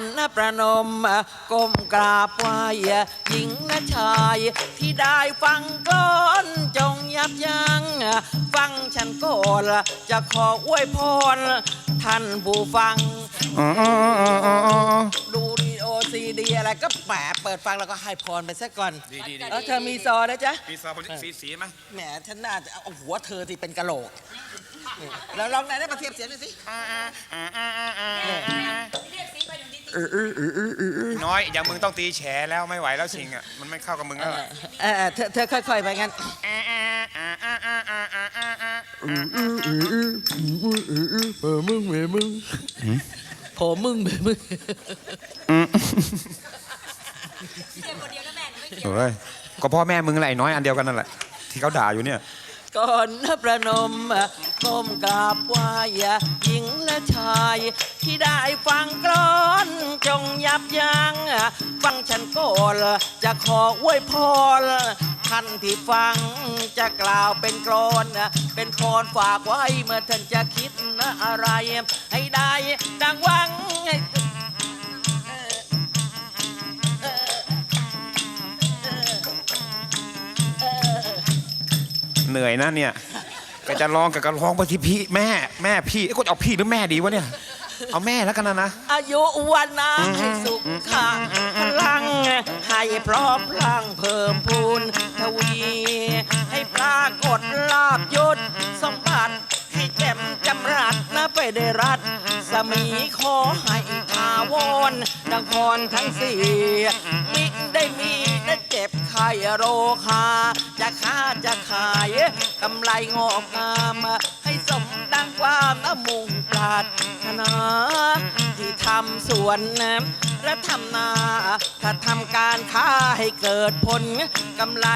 อนนะประนมก้มกราบไหว้หญิงและชายที่ได้ฟังกลอนจงยับยัง้งฟังฉันก่อนจะขออวยพรท่านผู้ฟัง ดูดีโอซีดีอะไรก็แหมเปิดฟังแล้วก็ให้พรไปซะก่อนดีดีดีแล้วเธอมีซอนะจ๊ะมีซอคนสีสีไหมแหมฉันน่าจะเอาหัวเธอที่เป็นกะโหลกนี่แล้วลองไหนได้มาเทียบเสียงหน่อยสิ น้อยอย่างมึงต้องตีแฉแล้วไม่ไหวแล้วชิงอะมันไม่เข้ากับมึงเอแล้วอเออเธอเธอค่อยๆไปงั้นเออมึงเว้ยมึงผมมึงเบมึงเฮ้ยก็พ่อแม่มึงแหละไอ้น้อยอันเดียวกันนั่นแหละที่เขาด่าอยู่เนี่ย ก่อนนะประนมก้มกราบไหว้หญิงและชาย ที่ได้ฟังกลอนจงยั บยัง้งฟังฉันก่อนจะขออวยพรท่านที่ฟังจะกล่าวเป็นกรอนเป็นพรฝากไว้เมื่อท่านจะคิดนะอะไร ให้ได้ดังหวังเหนื่อยนะเนี่ยก็จะร้องกับกระร้องไปที่พี่แม่ แม่พี่เอ้ยกูจะเอาพี่หรือแม่ดีวะเนี่ย เอาแม่แล้วกันนะนะ อายุวันนะให้สุขค่ะพลัง ให้พร้อมพลังเพิ่มพูนทวี ให้ปรากฏลาบยศสมบัติให้แจ่มจำรัดนะไปได้รัดสมีขอให้ทาวรนครทั้งสี่มิได้มีได้เจ็บไข้โรคาจะค้าจะขายกำไรงอกงาม ให้สม ดังความนะมุ่งปรารถนาที่ทำสวนน้ำและทำนาถ้าทำการค้าให้เกิดผลกำไร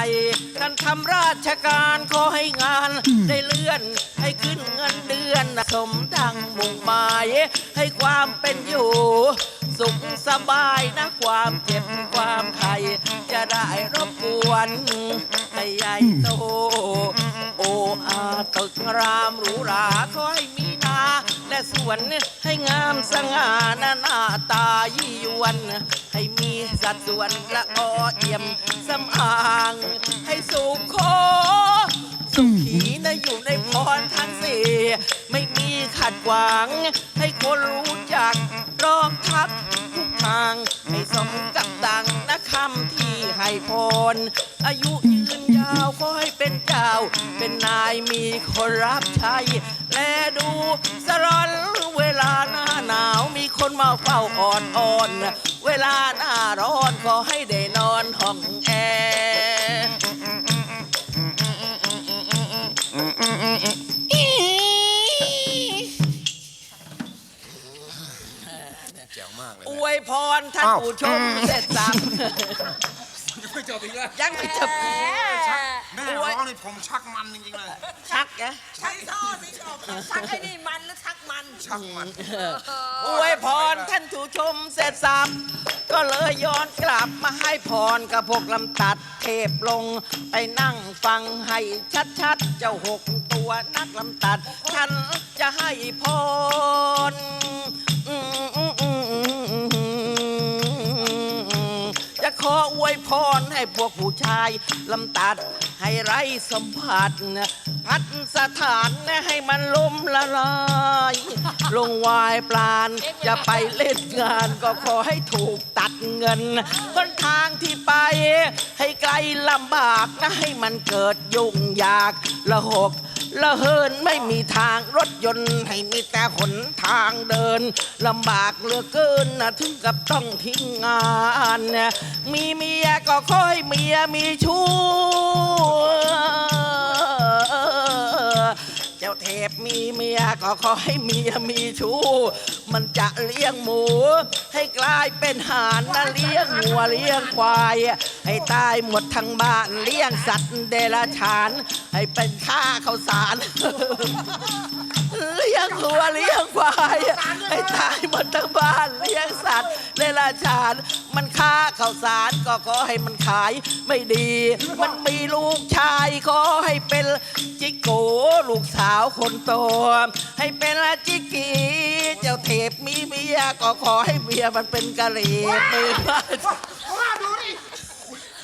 การทำราชการขอให้งานได้เลื่อนให้ขึ้นเงินเดือนสมดังมุ่งหมายให้ความเป็นอยู่สุขสบายนะความเจ็บความไข้จะได้รบกวนให้ใหญ่โตโออาตึกรามหรูหราขอให้มีนา และสวนให้งามสง่าหน้าหน้าตายี่ยวน ให้มีสัดส่วนละออเอี่ยมสำอาง ให้สุขโคสุขีนะอยู่ในพรทั้งสี่ไม่มีขัดขวาง ให้คนรู้จักรองทักทุกทางให้สม ให้พรอายุยืนยาวก็ให้เป็นเจ้า เป็นนายมีคนรับใช้และดูสรอนเวลาหน้าหนาวมีคนมาเฝ้าอ่อนอ่อน เวลาหน้าร้อนก็ให้ได้นอนห้องแอร์แจ๋วมากเลยอวยพรท่านอ้าวผู้ชมเสร็จสับ ไม่จบอีกแล้วยังไม่จบแม่ร้องนี่ผมชักมันจริงๆเลย ชักนะชักท่อสิชอบชักไอ้นี่มันหรือชักมันชักมันอวยพรท่านผู้ชมเสร็จสับก็เลยย้อนกลับมาให้พรกับพวกลำตัดเทพลง ไปนั่งฟังให้ชัดๆเจ้าหกตัวนักลำตัด ฉันจะให้พร ขออวยพรให้พวกผู้ชายลำตัดให้ไร้สัมผัสพัดสถานให้มันล้มละลาย ลงวายปลานจะไปเล่นงานก็ขอให้ถูกตัดเงินต้นทางที่ไป ให้ไกลลำบากนะให้มันเกิดยุ่งยากละหก ละเหินไม่มีทางรถยนต์ให้มีแต่หนทางเดินลำบากเหลือเกินนะถึงกับต้องทิ้งงานมีเมียก็ค่อยเมียมีชู้ เทพมีเมียก็ขอให้เมียมีชู้ มันจะเลี้ยงหมู ให้กลายเป็นห่านนะเลี้ยงวัวเลี้ยงควาย ให้ตายหมดทั้งบ้านเลี้ยงสัตว์เดรัจฉาน ให้เป็นข้าข้าวสาร เลี้ยงวัวเลี้ยงควายให้ตายหมดทั้งบ้านเลี้ยงสัตว์เดรัจชาญมันค้าข้าวสารก็ขอให้มันขายไม่ดี มันมีลูกชายขอให้เป็นจิกโกลูกสาวคนโตให้เป็นจิกกีเจ้าเทพมีเมียก็ขอให้เมียมันเป็นกะหรี่มือบ้าน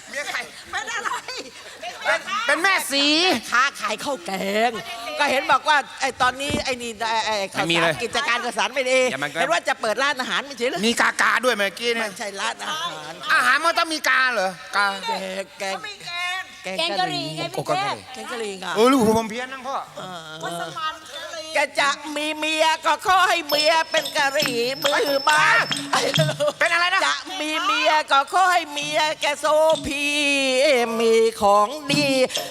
เมียใครเป็นอะไรเป็นแม่สีค้าขายข้าวแกง ก็เห็นบอกว่าไอ้ตอนนี้ไอ้นี่ไอ้ไอ้ข้าวไม่มีสาเลรยกิจการข้าวสารไม่ดีอย่ามันก็ เห็นว่าจะเปิดร้านอาหารไม่ใช่เหรอมีกากาด้วยเมื่อกี้เนี่ไม่ยใช่ร้านอาหารอาหารมันต้องมีกาเหรอกาแกงแกงก็มีแกงแกงแกงกะหรี่ไงโอ้พี่ก็เทได้พแกงกะหรี่ค่ะเออลูกผมเพี้ยนนั่งพ่อมัสมันกะหรี่ แกจะมีเมียก็ขอให้เมียเป็นกะหรี่มือบ้านเป็นอะไรนะ จะมีเมียก็ขอให้เมียแกโซพีมีของดี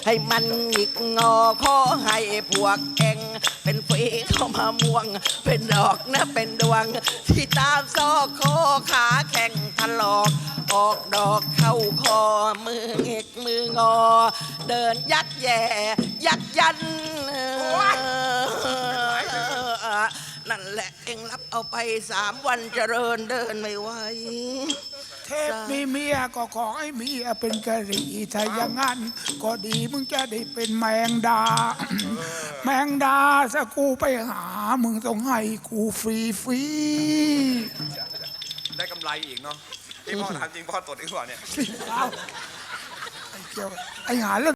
ให้มันหงิกงอขอให้พวกเองเป็นฝีเข้ามาม่วง เป็นดอกนะเป็นดวง ที่ตามซอกคอขาแข่งทะลอกออกดอกเข้าคอมือเอกมืองอ เดินยักแย่ยักยัน นั่นแหละเองรับเอาไปสามวันเจริญเดินไม่ไหวเทพมีเมียก็ขอให้เมียเป็นกะหรี่ถ้าอย่างนั้น ก็ดีมึงจะได้เป็นแมงดา แมงดาสะกูไปหา มึงต้องให้กูฟรีฟรีได้กำไรอีกเนาะพี่พ่อถามจริงพ่อตรวจอีกว่าเนี่ยๆเอาไอ้เจ้าไอ้หาเรื่อง